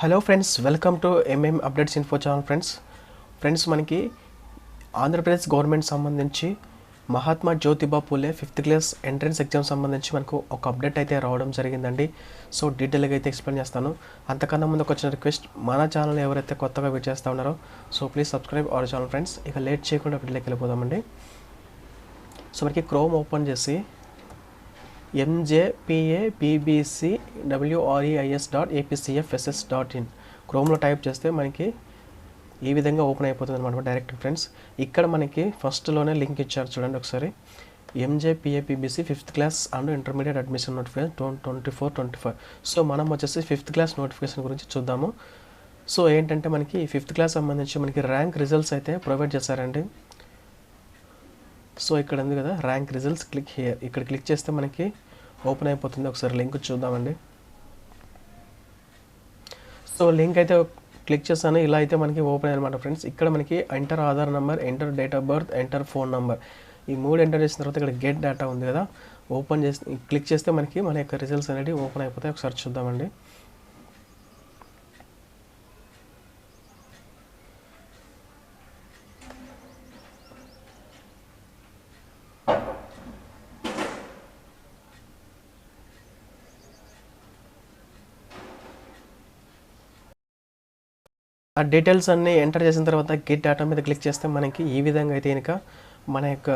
Hello friends welcome to MM updates info channel friends friends మనకి Andhra Pradesh government సంబంధించి Mahatma Jyotiba Phule fifth class entrance exam సంబంధించి మనకు ఒక update అయితే రావడం జరిగిందండి. సో డీటెయిల్గా అయితే ఎక్స్ప్లెయిన్ చేస్తాను. అంతకన్నా ముందు ఒక చిన్న రిక్వెస్ట్ మన ఛానల్ ఎవరైతే కొత్తగా విట్ చేస్తూ ఉన్నారో so please subscribe our channel friends ఇక లేట్ చేయకుండా వీటిలోకి వెళ్ళిపోదామండి. సో మనకి క్రోమ్ ఓపెన్ చేసి MJPA BBC WREIS dot APCFSS dot in క్రోమ్లో type చేస్తే మనకి ఈ విధంగా ఓపెన్ అయిపోతుంది అనమాట డైరెక్ట్ ఫ్రెండ్స్ ఇక్కడ మనకి ఫస్ట్లోనే లింక్ ఇచ్చారు చూడండి ఒకసారి. MJPAPBC fifth class and intermediate admission notification twenty four twenty five so మనం వచ్చేసి ఫిఫ్త్ క్లాస్ నోటిఫికేషన్ గురించి చూద్దాము. సో ఏంటంటే మనకి ఫిఫ్త్ క్లాస్ సంబంధించి మనకి ర్యాంక్ రిజల్ట్స్ అయితే ప్రొవైడ్ చేశారండి. సో ఇక్కడ ఉంది కదా ర్యాంక్ రిజల్ట్స్ క్లిక్ హియర్ ఇక్కడ క్లిక్ చేస్తే మనకి ఓపెన్ అయిపోతుంది. ఒకసారి లింక్ చూద్దామండి. సో లింక్ అయితే క్లిక్ చేస్తాను. ఇలా అయితే మనకి ఓపెన్ అనమాట ఫ్రెండ్స్ ఇక్కడ మనకి enter Aadhaar number enter date of birth enter phone number ఈ మూడు ఎంటర్ చేసిన తర్వాత ఇక్కడ గెట్ డేటా ఉంది కదా. ఓపెన్ చేసి క్లిక్ చేస్తే మనకి మన యొక్క రిజల్ట్స్ అనేవి ఓపెన్ అయిపోతాయి. ఒకసారి చూద్దామండి. ఆ డీటెయిల్స్ అన్నీ ఎంటర్ చేసిన తర్వాత గెట్ డేటా మీద క్లిక్ చేస్తే మనకి ఈ విధంగా అయితే కనుక మన యొక్క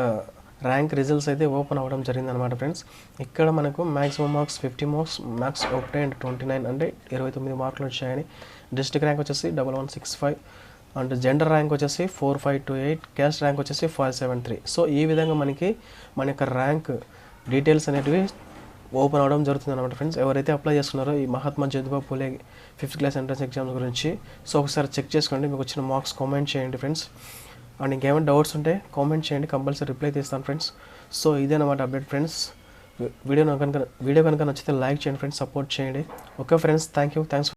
ర్యాంక్ రిజల్ట్స్ అయితే ఓపెన్ అవ్వడం జరిగింది అనమాట ఫ్రెండ్స్ ఇక్కడ మనకు maximum marks fifty marks max ఒకటి అండ్ ట్వంటీ నైన్ అంటే ఇరవై తొమ్మిది మార్కులు వచ్చాయని డిస్ట్రిక్ట్ ర్యాంక్ వచ్చేసి double one six five and gender rank వచ్చేసి four five two eight caste rank వచ్చేసి ఫైవ్ సెవెన్ త్రీ సో ఈ విధంగా మనకి మన యొక్క ర్యాంక్ డీటెయిల్స్ అనేటివి ఓపెన్ అవడం జరుగుతుంది అనమాట ఫ్రెండ్స్. ఎవరైతే అప్లై చేస్తున్నారో ఈ Mahatma Jyotibabu Phule fifth class entrance exams గురించి సో ఒకసారి చెక్ చేసుకోండి మీకు వచ్చిన మార్క్స్ కామెంట్ చేయండి ఫ్రెండ్స్. అండ్ ఇంకేమైనా డౌట్స్ ఉంటే కామెంట్ చేయండి కంపల్సరీ రిప్లై తీస్తాను ఫ్రెండ్స్. సో ఇదేనమాట అప్డేట్ ఫ్రెండ్స్. వీడియో కనుక వీడియో కనుక నచ్చితే లైక్ చేయండి ఫ్రెండ్స్ సపోర్ట్ చేయండి. Okay friends thank you thanks